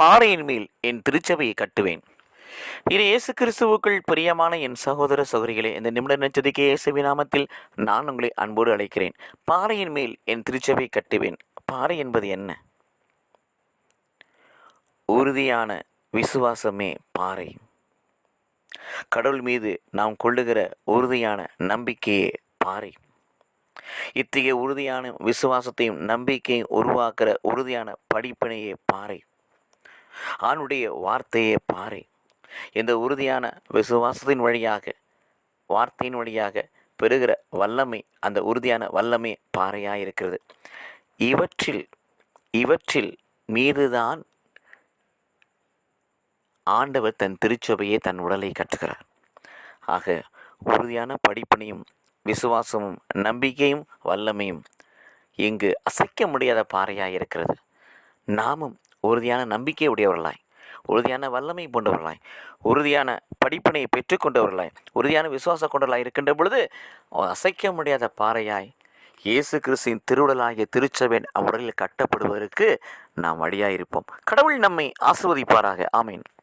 பாறையின் மேல் என் திருச்சபையை கட்டுவேன். இது இயேசு கிறிஸ்துவுக்குள் பிரியமான என் சகோதர சகோதரிகளே இந்த நிமிட நச்சதிக்கு இயேசுவின் நாமத்தில் நான் உங்களை அன்போடு அழைக்கிறேன். பாறையின் மேல் என் திருச்சபை கட்டுவேன். பாறை என்பது என்ன? உறுதியான விசுவாசமே பாறை. கடவுள் மீது நாம் கொள்ளுகிற உறுதியான நம்பிக்கையே பாறை. இத்தகைய உறுதியான விசுவாசத்தையும் நம்பிக்கையும் உருவாக்குற உறுதியான படிப்பினையே பாறை. ஆணுடைய வார்த்தையே பாறை இந்த உறுதியான விசுவாசத்தின் வழியாக வார்த்தையின் வழியாக பெறுகிற வல்லமை அந்த உறுதியான வல்லமை பாறையாக இருக்கிறது இவற்றில் இவற்றில் மீதுதான் ஆண்டவர் தன் திருச்சபையை தன் உடலை கற்றுகிறார் ஆக உறுதியான படிப்பினையும் விசுவாசமும் நம்பிக்கையும் வல்லமையும் இங்கு அசைக்க முடியாத பாறையாக இருக்கிறது நாமும் உறுதியான நம்பிக்கை உடையவர்களாய் உறுதியான வல்லமை கொண்டவர்களாய் உறுதியான படிப்பினை பெற்றுக்கொண்டவர்களாய் உறுதியான விசுவாசம் கொண்டவர்களாய் இருக்கின்ற பொழுது அசைக்க முடியாத பாறையாய் இயேசு கிறிஸ்துவின் திருவுடலாகிய திருச்சபையின் அவ்வுடலில் கட்டப்படுவதற்கு நாம் வழியாயிருப்போம் கடவுள் நம்மை ஆசிர்வதிப்பாராக. ஆமீன்.